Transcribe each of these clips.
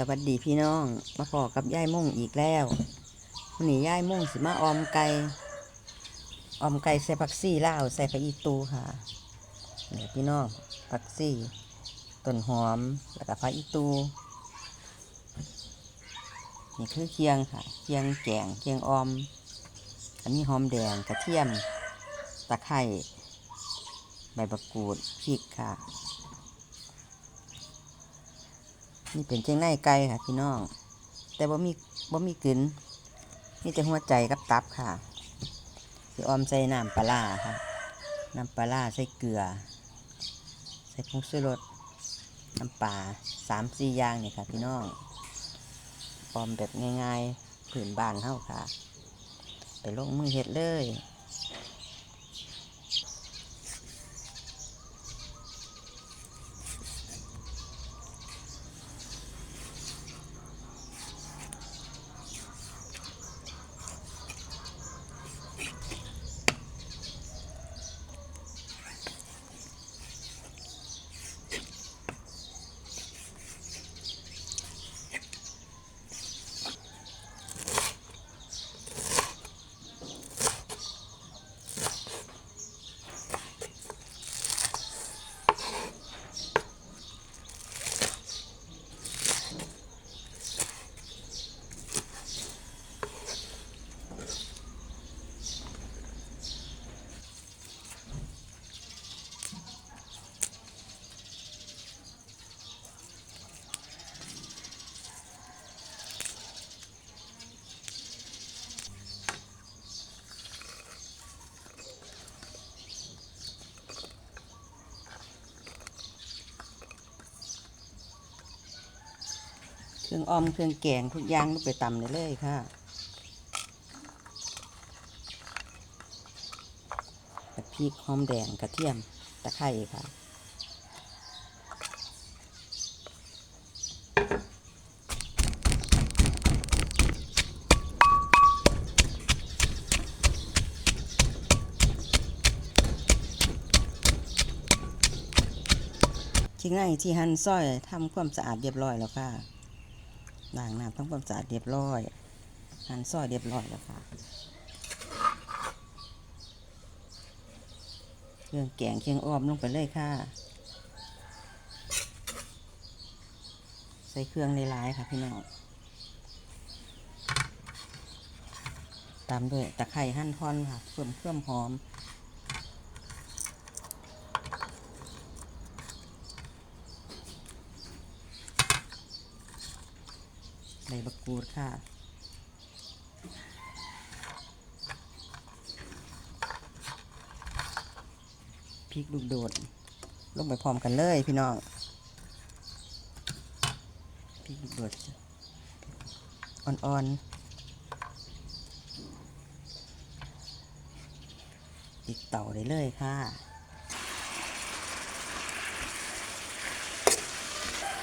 สวัสดีพี่น้อง มาพอกับย่ายม่งอีกแล้ววันนี้ย่ายม่งสิมาออมไก่ออมไก่ใส่ผักซี่ลาวใส่ผักอีตูค่ะเนี่ยพี่น้องผักซี่ต้นหอมแล้วก็ผักอีตูนี่คือเคียงค่ะ เคียงแกงเคียงออมอันนี้หอมแดงกระเทียมตะไคร้ใบมะกรูดพริกค่ะ นี่เป็นเจียงในไก่ค่ะ พี่น้อง แต่บ่มีบ่มีกลืนมีแต่หัวใจกับตับค่ะสิออมใส่น้ำปลาค่ะน้ำปลาใส่เกลือ ใส่ผงชูรสน้ำปลาสามสี่อย่างนี่ค่ะ พี่น้องออมแบบง่ายๆผืนบ้านเฮาค่ะ ไปลงมือเฮ็ดเลย เครื่องอ้อมเครื่องแกงทุกอย่างลูกไปตำได้เลยค่ะกระพริกหอมแดงกระเทียมตะไคร้ค่ะชิ้นไงที่หั่นซอยทำความสะอาดเรียบร้อยแล้วค่ะ ล้างน้ำทำความสะอาดเรียบร้อยหั่นซอยเรียบร้อยแล้วค่ะเครื่องแกงเคียงอ้อมลงไปเลยค่ะ ใส่เครื่องในร้ายค่ะพี่น้องตามด้วยตะไคร้หั่นท่อนค่ะเพิ่มเครื่องหอม ใบมะ กูดค่ะ พริกลูกโดด ลงไปพร้อมกันเลยพี่น้อง พริกลูกโดด อ่อนๆติดเต่าได้เลยค่ะ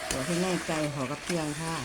ตัวที่แน่ใจหอกับเพียงค่ะ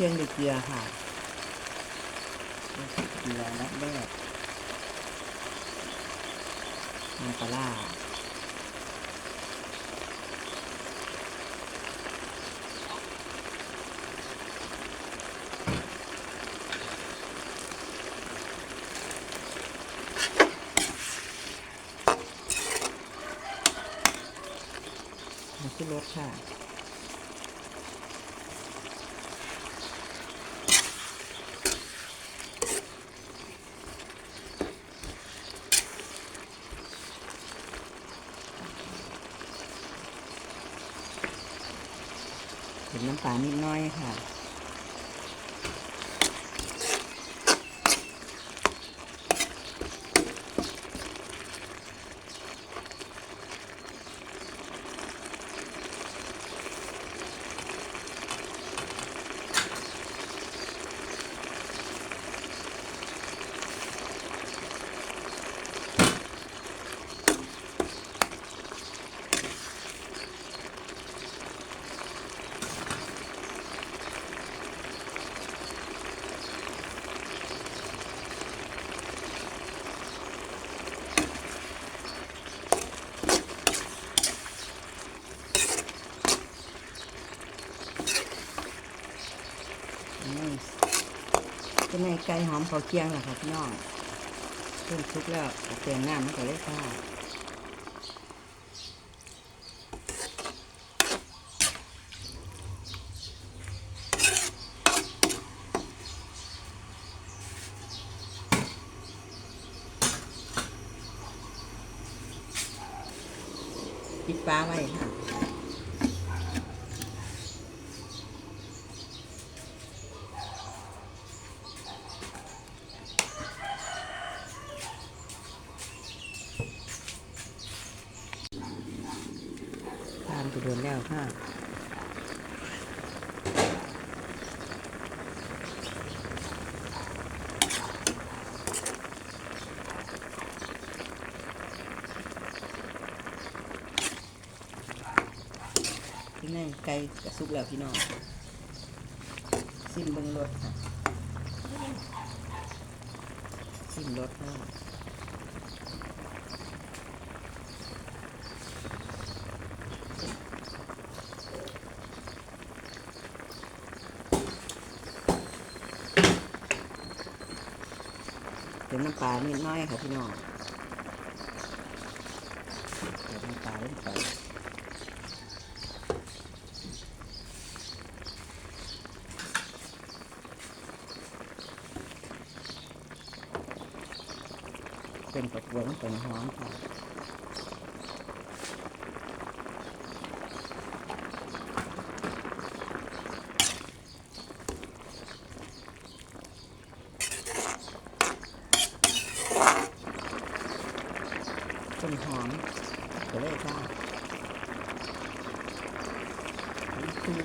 เครื่องด้วยเกลือค่ะเกลือและแรกน้ำปลาร้าแล้วขึ้นรสค่ะ น้ำตาลนิดน้อยค่ะ จะในไก่หอมเขาเคียงแหละค่ะพี่น้องเพิ่มซุกแล้วเอาเตียงน้ำมันก็เลยค่ะปิดปลาไว้ค่ะ ทานไป โดนแล้วค่ะที่นั่นไก่กระซุกแล้วพี่น้องสิ้นเบิงรถค่ะสิ้นรถค่ะ มน้ำปลานิดน้อยค่ะพี่น้องเติน้ำปลาลงไปเป็นกระปวนเป็นหอมค่ะเป็นหอมก็เลยค่ะนี่คือ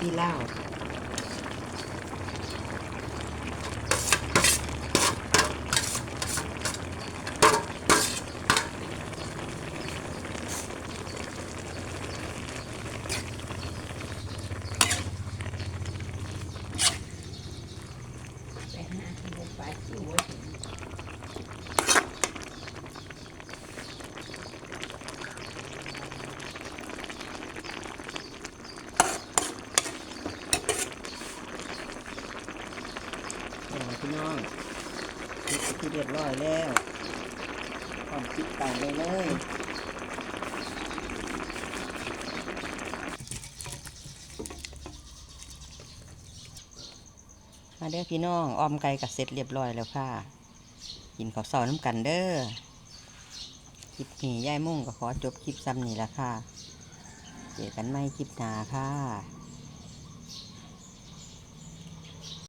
อาชีเหล้า นี่ล่ะ พี่น้องปิดที่เรียบร้อยแล้วพร้อมปิดเตาเลยเลยมาเด้อพี่น้องออมไก่กับเสร็จเรียบร้อยแล้วค่ะกินข้าวเสาน้ำกันเด้อคลิปนี้ยายมุ่งก็ขอจบคลิปซ้ำนี่ละค่ะ เจอกันไม่คลิปหน้าค่ะ